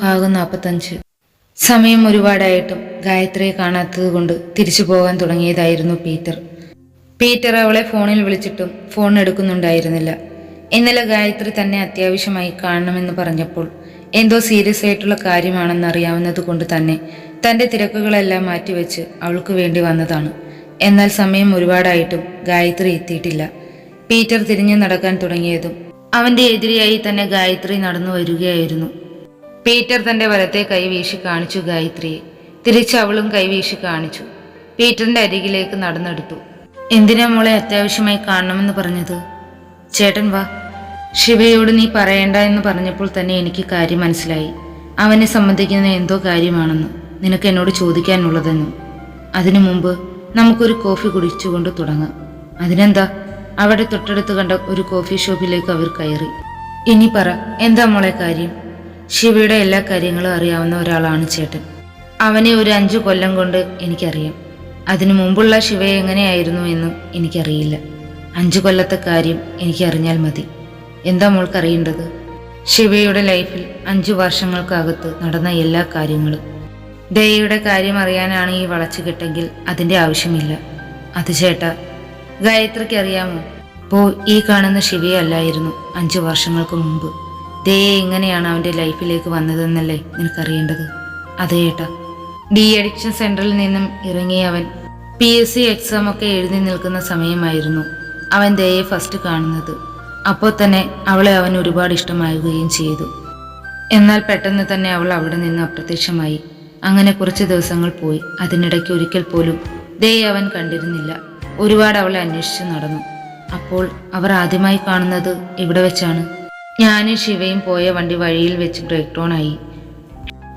ഭാഗം നാൽപ്പത്തഞ്ച് സമയം ഒരുപാടായിട്ടും ഗായത്രിയെ കാണാത്തത് കൊണ്ട് തിരിച്ചു പോകാൻ തുടങ്ങിയതായിരുന്നു പീറ്റർ. പീറ്റർ അവളെ ഫോണിൽ വിളിച്ചിട്ടും ഫോൺ എടുക്കുന്നുണ്ടായിരുന്നില്ല. ഇന്നലെ ഗായത്രി തന്നെ അത്യാവശ്യമായി കാണണമെന്ന് പറഞ്ഞപ്പോൾ എന്തോ സീരിയസ് ആയിട്ടുള്ള കാര്യമാണെന്ന് അറിയാവുന്നത് കൊണ്ട് തന്നെ തന്റെ തിരക്കുകളെല്ലാം മാറ്റിവെച്ച് അവൾക്ക് വേണ്ടി വന്നതാണ്. എന്നാൽ സമയം ഒരുപാടായിട്ടും ഗായത്രി എത്തിയിട്ടില്ല. പീറ്റർ തിരിഞ്ഞു നടക്കാൻ തുടങ്ങിയതും അവന്റെ എതിരെയായി തന്നെ ഗായത്രി നടന്നു വരികയായിരുന്നു. പീറ്റർ തന്റെ വലത്തെ കൈ വീശി കാണിച്ചു ഗായത്രിയെ. തിരിച്ച് അവളും കൈ വീശി കാണിച്ചു. പീറ്ററിന്റെ അരികിലേക്ക് നടന്നെടുത്തു. എന്തിനാ മോളെ അത്യാവശ്യമായി കാണണമെന്ന് പറഞ്ഞത്? ചേട്ടൻ വാ. ശിവയോട് നീ പറയണ്ട എന്ന് പറഞ്ഞപ്പോൾ തന്നെ എനിക്ക് കാര്യം മനസ്സിലായി. അവനെ സംബന്ധിക്കുന്ന എന്തോ കാര്യമാണെന്ന്. നിനക്ക് എന്നോട് ചോദിക്കാനുള്ളതെന്നും. അതിനു മുമ്പ് നമുക്കൊരു കോഫി കുടിച്ചുകൊണ്ട് തുടങ്ങാം. അതിനെന്താ? അവിടെ തൊട്ടടുത്ത് കണ്ട ഒരു കോഫി ഷോപ്പിലേക്ക് അവർ കയറി. ഇനി പറ എന്താ മോളെ കാര്യം? ശിവയുടെ എല്ലാ കാര്യങ്ങളും അറിയാവുന്ന ഒരാളാണ് ചേട്ടൻ. അവനെ ഒരു അഞ്ചു കൊല്ലം കൊണ്ട് എനിക്കറിയാം. അതിനു മുമ്പുള്ള ശിവ എങ്ങനെയായിരുന്നു എന്നും എനിക്കറിയില്ല. അഞ്ചു കൊല്ലത്തെ കാര്യം എനിക്കറിഞ്ഞാൽ മതി. എന്താ മോൾക്കറിയേണ്ടത്? ശിവയുടെ ലൈഫിൽ അഞ്ചു വർഷങ്ങൾക്കകത്ത് നടന്ന എല്ലാ കാര്യങ്ങളും. ദയയുടെ കാര്യം അറിയാനാണ് ഈ വളച്ചുകെട്ടെങ്കിൽ അതിന്റെ ആവശ്യമില്ല. അത് ചേട്ടാ ഗായത്രിക്ക് അറിയാമോ? പോ ഈ കാണുന്ന ശിവയല്ലായിരുന്നു അഞ്ചു വർഷങ്ങൾക്ക് മുമ്പ്. ദയ എങ്ങനെയാണ് അവന്റെ ലൈഫിലേക്ക് വന്നതെന്നല്ലേ നിനക്കറിയേണ്ടത്? അതെ ഏട്ടാ. ഡി അഡിക്ഷൻ സെന്ററിൽ നിന്നും ഇറങ്ങിയ അവൻ പി എസ് സി എക്സാം ഒക്കെ എഴുതി നിൽക്കുന്ന സമയമായിരുന്നു അവൻ ദയെ ഫസ്റ്റ് കാണുന്നത്. അപ്പോൾ തന്നെ അവളെ അവൻ ഒരുപാട് ഇഷ്ടമാവുകയും ചെയ്തു. എന്നാൽ പെട്ടെന്ന് തന്നെ അവൾ അവിടെ നിന്ന് അപ്രത്യക്ഷമായി. അങ്ങനെ കുറച്ച് ദിവസങ്ങൾ പോയി. അതിനിടയ്ക്ക് ഒരിക്കൽ പോലും ദയെ അവൻ കണ്ടിരുന്നില്ല. ഒരുപാട് അവളെ അന്വേഷിച്ചു നടന്നു. അപ്പോൾ അവർ ആദ്യമായി കാണുന്നത് ഇവിടെ വെച്ചാണ്? ഞാനും ശിവയും പോയ വണ്ടി വഴിയിൽ വെച്ച് ബ്രേക്ക് ഡൗൺ ആയി.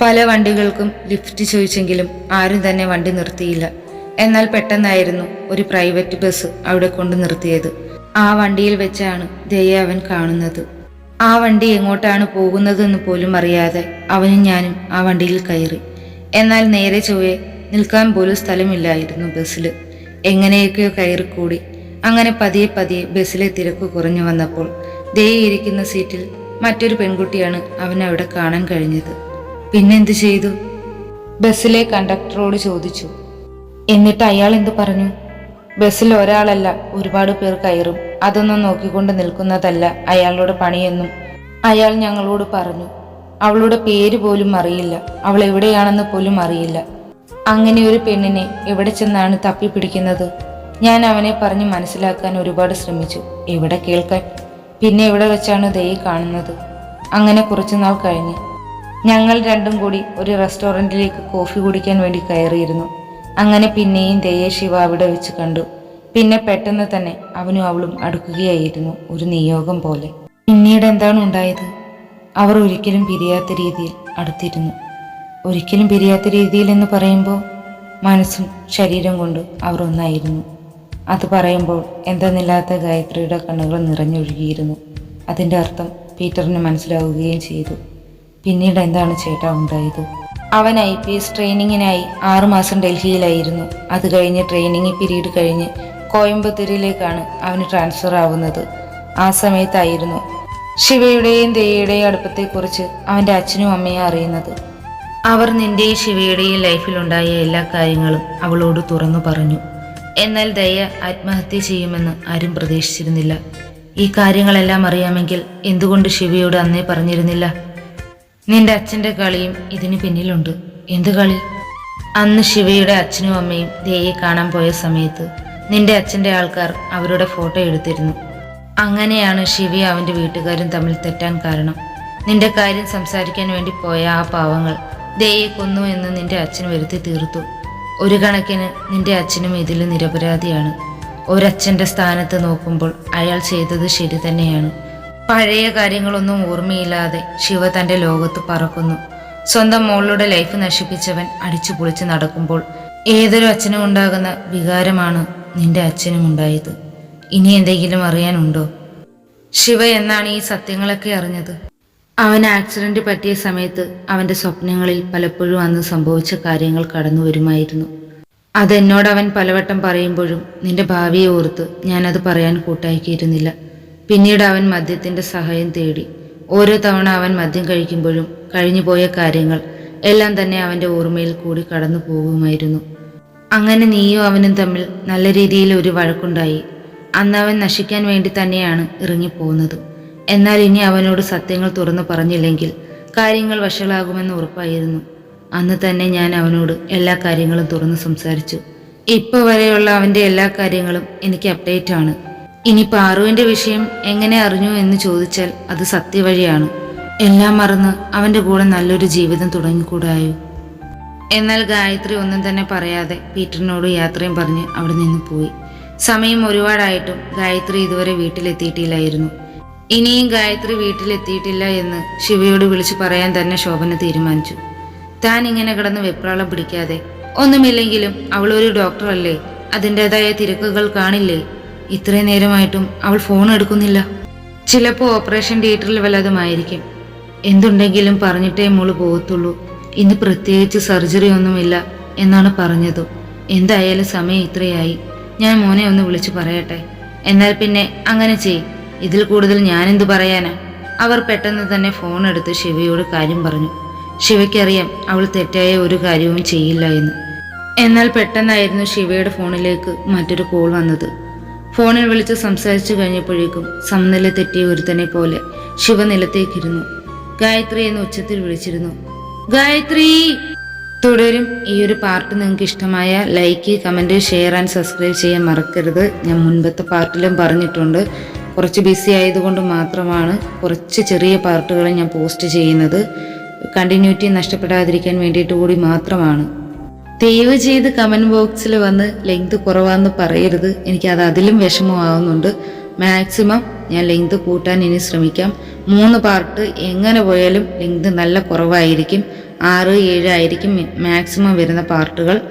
പല വണ്ടികൾക്കും ലിഫ്റ്റ് ചോദിച്ചെങ്കിലും ആരും തന്നെ വണ്ടി നിർത്തിയില്ല. എന്നാൽ പെട്ടെന്നായിരുന്നു ഒരു പ്രൈവറ്റ് ബസ് അവിടെ കൊണ്ട് നിർത്തിയത്. ആ വണ്ടിയിൽ വെച്ചാണ് ദയ അവൻ കാണുന്നത്. ആ വണ്ടി എങ്ങോട്ടാണ് പോകുന്നതെന്ന് പോലും അറിയാതെ അവനും ഞാനും ആ വണ്ടിയിൽ കയറി. എന്നാൽ നേരെ ചൊവ്വേ നിൽക്കാൻ പോലും സ്ഥലമില്ലായിരുന്നു ബസ്സിൽ. എങ്ങനെയൊക്കെയോ കയറിക്കൂടി. അങ്ങനെ പതിയെ പതിയെ ബസ്സിലെ തിരക്ക് കുറഞ്ഞു വന്നപ്പോൾ ദയ ഇരിക്കുന്ന സീറ്റിൽ മറ്റൊരു പെൺകുട്ടിയാണ് അവൻ അവിടെ കാണാൻ കഴിഞ്ഞത്. പിന്നെന്ത് ചെയ്തു? ബസ്സിലെ കണ്ടക്ടറോട് ചോദിച്ചു. എന്നിട്ട് അയാൾ എന്ത് പറഞ്ഞു? ബസ്സിൽ ഒരാളല്ല ഒരുപാട് പേർ കയറും. അതൊന്നും നോക്കിക്കൊണ്ട് നിൽക്കുന്നതല്ല അയാളുടെ പണിയെന്നും അയാൾ ഞങ്ങളോട് പറഞ്ഞു. അവളുടെ പേര് പോലും അറിയില്ല. അവൾ എവിടെയാണെന്ന് പോലും അറിയില്ല. അങ്ങനെ ഒരു പെണ്ണിനെ എവിടെ ചെന്നാണ് തപ്പിപ്പിടിക്കുന്നത്? ഞാൻ അവനെ പറഞ്ഞ് മനസ്സിലാക്കാൻ ഒരുപാട് ശ്രമിച്ചു. എവിടെ കേൾക്കാൻ? പിന്നെ ഇവിടെ വെച്ചാണ് ദയെ കാണുന്നത്. അങ്ങനെ കുറച്ചു നാൾ കഴിഞ്ഞ്. ഞങ്ങൾ രണ്ടും കൂടി ഒരു റെസ്റ്റോറന്റിലേക്ക് കോഫി കുടിക്കാൻ വേണ്ടി കയറിയിരുന്നു. അങ്ങനെ പിന്നെയും ദയെ ശിവ അവിടെ വെച്ച് കണ്ടു. പിന്നെ പെട്ടെന്ന് തന്നെ അവനും അവളും അടുക്കുകയായിരുന്നു ഒരു നിയോഗം പോലെ. പിന്നീട് എന്താണ് ഉണ്ടായത്? അവർ ഒരിക്കലും പിരിയാത്ത രീതിയിൽ അടുത്തിരുന്നു. ഒരിക്കലും പിരിയാത്ത രീതിയിൽ എന്ന് പറയുമ്പോൾ മനസ്സും ശരീരം കൊണ്ട് അവർ ഒന്നായിരുന്നു. അത് പറയുമ്പോൾ എന്തെന്നില്ലാത്ത ഗായത്രിയുടെ കണ്ണുകൾ നിറഞ്ഞൊഴുകിയിരുന്നു. അതിന്റെ അർത്ഥം പീറ്ററിന് മനസ്സിലാവുകയും ചെയ്തു. പിന്നീട് എന്താണ് ചേട്ടാ ഉണ്ടായത്? അവൻ ഐ പി എസ് ട്രെയിനിങ്ങിനായി ആറുമാസം ഡൽഹിയിലായിരുന്നു. അത് കഴിഞ്ഞ് ട്രെയിനിങ് പീരീഡ് കഴിഞ്ഞ് കോയമ്പത്തൂരിലേക്കാണ് അവന് ട്രാൻസ്ഫർ ആവുന്നത്. ആ സമയത്തായിരുന്നു ശിവയുടെയും ദേയയുടെയും അടുപ്പത്തെക്കുറിച്ച് അവന്റെ അച്ഛനും അമ്മയും അറിയുന്നത്. അവർ നിന്റെയും ശിവയുടെയും ലൈഫിലുണ്ടായ എല്ലാ കാര്യങ്ങളും അവളോട് തുറന്നു പറഞ്ഞു. എന്നാൽ ദയ ആത്മഹത്യ ചെയ്യുമെന്ന് ആരും പ്രതീക്ഷിച്ചിരുന്നില്ല. ഈ കാര്യങ്ങളെല്ലാം അറിയാമെങ്കിൽ എന്തുകൊണ്ട് ശിവയോട് അന്നേ പറഞ്ഞിരുന്നില്ല? നിന്റെ അച്ഛന്റെ കളിയും ഇതിന് പിന്നിലുണ്ട്. എന്ത് കളി? അന്ന് ശിവയുടെ അച്ഛനും അമ്മയും ദയെ കാണാൻ പോയ സമയത്ത് നിന്റെ അച്ഛന്റെ ആൾക്കാർ അവരുടെ ഫോട്ടോ എടുത്തിരുന്നു. അങ്ങനെയാണ് ശിവ അവന്റെ വീട്ടുകാരും തമ്മിൽ തെറ്റാൻ കാരണം. നിന്റെ കാര്യം സംസാരിക്കാൻ വേണ്ടി പോയ ആ പാവങ്ങൾ ദയെ കൊന്നു എന്ന് നിന്റെ അച്ഛൻ വരുത്തി തീർത്തു. ഒരു കണക്കിന് നിന്റെ അച്ഛനും ഇതിൽ നിരപരാധിയാണ്. ഒരച്ഛന്റെ സ്ഥാനത്ത് നോക്കുമ്പോൾ അയാൾ ചെയ്തത് ശരി തന്നെയാണ്. പഴയ കാര്യങ്ങളൊന്നും ഓർമ്മയില്ലാതെ ശിവ തന്റെ ലോകത്ത് പറക്കുന്നു. സ്വന്തം മോളുടെ ലൈഫ് നശിപ്പിച്ചവൻ അടിച്ചു പൊളിച്ച് നടക്കുമ്പോൾ ഏതൊരു അച്ഛനും ഉണ്ടാകുന്ന വികാരമാണ് നിന്റെ അച്ഛനും ഉണ്ടായത്. ഇനി എന്തെങ്കിലും അറിയാനുണ്ടോ? ശിവ എന്നാണ് ഈ സത്യങ്ങളൊക്കെ അറിഞ്ഞത്. അവൻ ആക്സിഡന്റ് പറ്റിയ സമയത്ത് അവന്റെ സ്വപ്നങ്ങളിൽ പലപ്പോഴും അന്ന് സംഭവിച്ച കാര്യങ്ങൾ കടന്നു വരുമായിരുന്നു അതെന്നോട് അവൻ പലവട്ടം പറയുമ്പോഴും നിന്റെ ഭാവിയെ ഓർത്ത് ഞാനത് പറയാൻ കൂട്ടാക്കിയിരുന്നില്ല. പിന്നീട് അവൻ മദ്യത്തിന്റെ സഹായം തേടി. ഓരോ തവണ അവൻ മദ്യം കഴിക്കുമ്പോഴും കഴിഞ്ഞുപോയ കാര്യങ്ങൾ എല്ലാം തന്നെ അവന്റെ ഓർമ്മയിൽ കൂടി കടന്നു പോകുമായിരുന്നു അങ്ങനെ നീയും അവനും തമ്മിൽ നല്ല രീതിയിൽ ഒരു വഴക്കുണ്ടായി. അന്ന് അവൻ നശിക്കാൻ വേണ്ടി തന്നെയാണ് ഇറങ്ങിപ്പോകുന്നത്. എന്നാൽ ഇനി അവനോട് സത്യങ്ങൾ തുറന്നു പറഞ്ഞില്ലെങ്കിൽ കാര്യങ്ങൾ വഷളാകുമെന്ന് ഉറപ്പായിരുന്നു. അന്ന് തന്നെ ഞാൻ അവനോട് എല്ലാ കാര്യങ്ങളും തുറന്നു സംസാരിച്ചു. ഇപ്പൊ വരെയുള്ള അവന്റെ എല്ലാ കാര്യങ്ങളും എനിക്ക് അപ്ഡേറ്റ് ആണ്. ഇനി പാറുവിന്റെ വിഷയം എങ്ങനെ അറിഞ്ഞു എന്ന് ചോദിച്ചാൽ അത് സത്യവഴിയാണ്. എല്ലാം മറന്ന് അവന്റെ കൂടെ നല്ലൊരു ജീവിതം തുടങ്ങിക്കൂടായോ? എന്നാൽ ഗായത്രി ഒന്നും തന്നെ പറയാതെ പീറ്ററിനോട് യാത്രയും പറഞ്ഞ് അവിടെ നിന്ന് പോയി. സമയം ഒരുപാടായിട്ടും ഗായത്രി ഇതുവരെ വീട്ടിലെത്തിയിട്ടില്ലായിരുന്നു. ഇനിയും ഗായത്രി വീട്ടിലെത്തിയിട്ടില്ല എന്ന് ശിവയോട് വിളിച്ചു പറയാൻ തന്നെ ശോഭന തീരുമാനിച്ചു. താൻ ഇങ്ങനെ കിടന്ന് വെപ്രാളം പിടിക്കാതെ ഒന്നുമില്ലെങ്കിലും അവളൊരു ഡോക്ടറല്ലേ അതിന്റെതായ തിരക്കുകൾ കാണില്ലേ? ഇത്രയും നേരമായിട്ടും അവൾ ഫോൺ എടുക്കുന്നില്ല. ചിലപ്പോൾ ഓപ്പറേഷൻ തിയേറ്ററിൽ വല്ലതുമായിരിക്കും എന്തുണ്ടെങ്കിലും പറഞ്ഞിട്ടേ മോൾ പോകത്തുള്ളൂ. ഇന്ന് പ്രത്യേകിച്ച് സർജറി ഒന്നുമില്ല എന്നാണ് പറഞ്ഞത്. എന്തായാലും സമയം ഇത്രയായി. ഞാൻ മോനെ ഒന്ന് വിളിച്ചു പറയട്ടെ. എന്നാൽ പിന്നെ അങ്ങനെ ചെയ് ഇതിൽ കൂടുതൽ ഞാനെന്തു പറയാനാ? അവർ പെട്ടെന്ന് തന്നെ ഫോൺ എടുത്ത് ശിവയോട് കാര്യം പറഞ്ഞു. ശിവയ്ക്കറിയാം അവൾ തെറ്റായ ഒരു കാര്യവും ചെയ്യില്ല എന്ന്. എന്നാൽ പെട്ടെന്നായിരുന്നു ശിവയുടെ ഫോണിലേക്ക് മറ്റൊരു കോൾ വന്നത്. ഫോണിൽ വിളിച്ച് സംസാരിച്ചു കഴിഞ്ഞപ്പോഴേക്കും സമനില തെറ്റിയ ഒരുത്തനെ പോലെ ശിവ നിലത്തേക്കിരുന്നു. ഗായത്രി എന്ന് ഉച്ചത്തിൽ വിളിച്ചിരുന്നു. ഗായത്രി! തുടരും. ഈ ഒരു പാർട്ട് നിങ്ങൾക്ക് ഇഷ്ടമായ like comment share and subscribe ചെയ്യാൻ മറക്കരുത്. ഞാൻ മുൻപത്തെ പാർട്ടിലും പറഞ്ഞിട്ടുണ്ട്. കുറച്ച് ബിസി ആയതുകൊണ്ട് മാത്രമാണ് കുറച്ച് ചെറിയ പാർട്ടുകൾ ഞാൻ പോസ്റ്റ് ചെയ്യുന്നത്. കണ്ടിന്യൂറ്റി നഷ്ടപ്പെടാതിരിക്കാൻ വേണ്ടിയിട്ട് കൂടി മാത്രമാണ്. ദയവ് ചെയ്ത് കമന്റ് ബോക്സിൽ വന്ന് ലെങ്ത് കുറവാന്ന് പറയരുത്. എനിക്കത് അതിലും വിഷമമാവുന്നുണ്ട്. മാക്സിമം ഞാൻ ലെങ്ത് കൂട്ടാൻ ഇനി ശ്രമിക്കാം. മൂന്ന് പാർട്ട് എങ്ങനെ പോയാലും ലെങ്ത് നല്ല കുറവായിരിക്കും. ആറ് ഏഴ് ആയിരിക്കും മാക്സിമം വരുന്ന പാർട്ടുകൾ.